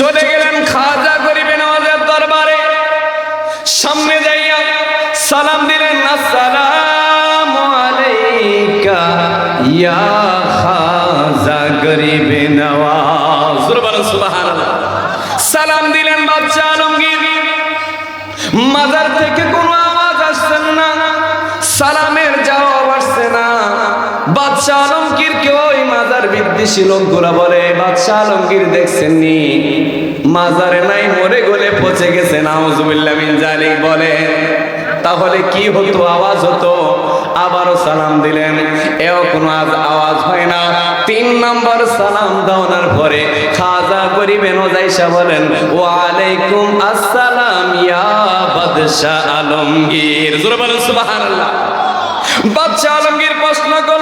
চলে গেলেন খাজা গরিবে নওয়াজের দরবারে। সামনে যাইয়া সালাম দিলেন, আসসালামু আলাইকা ইয়া খাজা গরিবে নওয়াজ সুবহানাল্লাহ। সালাম দিলেন বাচ্চা আলমগীর। মাজার থেকে কোনো আওয়াজ আসছে না। না বাদশাহ আলমগীর কে ওই মাজার বিদ্বেষী লোকগুলা বলে, বাদশাহ আলমগীর দেখছেন নি? মাজারে নাই, মরে গলে পচে গেছে, নাউজুবিল্লাহ মিন জালিক বলে। তাহলে কি হতো? আওয়াজ হতো। আবারও সালাম দিলেন। এও কোনো আজ- আওয়াজ হয় না। তিন নম্বর সালাম দেওয়ার পরে খাজা করিবেন ওজাইশা বলেন, ওয়ালাইকুম আসসালাম ইয়া বাদশাহ আলমগীর। জোরে বলেন, সুবহানাল্লাহ। বাদশাহ আলমগীর প্রশ্ন করল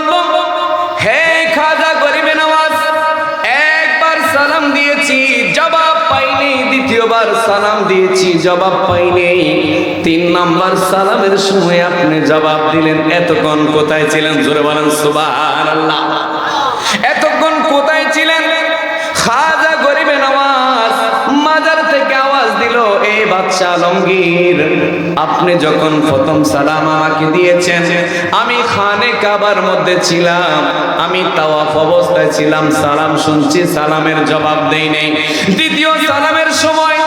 দ্বিতীয়বার সালাম দিয়েছি, জবাব পাইনি। তিন নাম্বার সালামের সময় আপনি জবাব দিলেন, এতক্ষণ কোথায় ছিলেন? জোরে বলেন, সুবহানাল্লাহ। এতক্ষণ কোথায় ছিলেন? খাজা গরিবে নামাজ। মাজার থেকে আওয়াজ দিল এই বাদশাহ আলমগীর আপনি যখন প্রথম সালাম আমাকে দিয়েছেন, আমি খানে কাবার মধ্যে ছিলাম, আমি তাওয়াফ অবস্থায় ছিলাম, সালাম শুনছি, সালামের জবাব দেই নেই। দ্বিতীয় সালামের সময়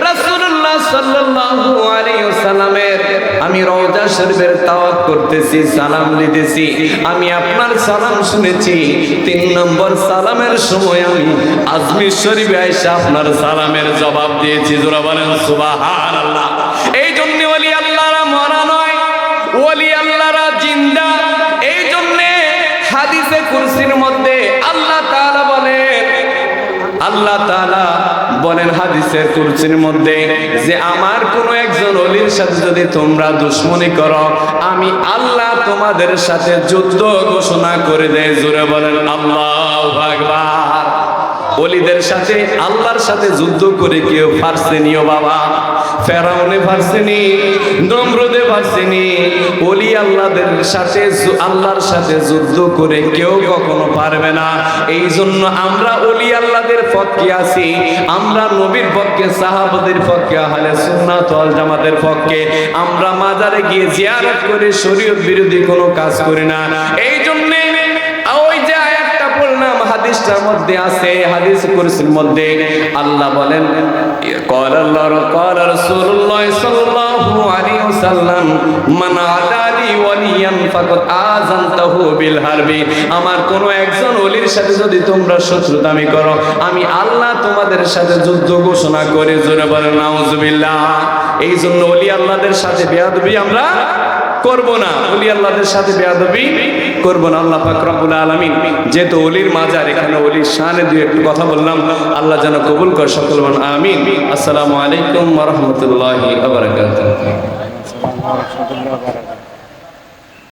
রাসূলুল্লাহ সাল্লাল্লাহু আলাইহি ওয়াসাল্লামের আমি রওজা শরীফের তাওয়াত করতেছি, সালাম দিতেছি। আমি আপনার সালাম শুনেছি। তিন নম্বর সালামের সময় আমি আজমির শরীফে এসে আপনার সালামের জবাব দিয়েছি। জোরা বলেন, সুবহানাল্লাহ। আল্লাহ তালা বলেন হাদিসের কুরসির মধ্যে যে আমার কোনো একজন অলির সাথে যদি তোমরা দুশ্মনী করো, আমি আল্লাহ তোমাদের সাথে যুদ্ধ ঘোষণা করে দেয়। জোরে বলেন, আল্লাহ ভাগবার অলিদের সাথে, আল্লাহর সাথে যুদ্ধ করে কেউ ফার্সেনীয় বাবা। ফেরাউনে পারছেনি নমরুদে পারছেনি অলি আল্লাহদের সাথে আল্লাহর সাথে যুদ্ধ করে কেউ কখনো পারবে না। এই জন্য আমরা অলি আল্লাহদের পক্ষে আছি, আমরা নবীর পক্ষে, সাহাবাদের পক্ষে, আহলে সুন্নাত ওয়াল জামাতের পক্ষে। আমরা মাজারে গিয়ে জিয়ারত করে শরীয়ত বিরোধী কোনো কাজ করি না। এই হাদিসটার মধ্যে আছে হাদিস কুরসির মধ্যে আল্লাহ বলেন قال الله قال رسول الله صلى الله عليه وسلم من عادى لي وليا فقد آذنته بالحرب আমার কোন একজন ওলির সাথে যদি তোমরা শত্রুতামি করো আমি আল্লাহ তোমাদের সাথে যুদ্ধ ঘোষণা করে জোরে বলে নাউজুবিল্লাহ এই জন্য ওলি আল্লাহদের সাথে বেয়াদবি আমরা করব না। ওলি আল্লাহদের সাথে বেয়াদবি করব না। আল্লাহ পাক রব্বুল আলামিন যেহেতু অলির মাজার, এখানে অলির শানে দুই একটু কথা বললাম, আল্লাহ যেন কবুল কর সকল মান আমিন। আসসালামু আলাইকুম ওয়া রাহমাতুল্লাহি ওয়া বারাকাতুহু।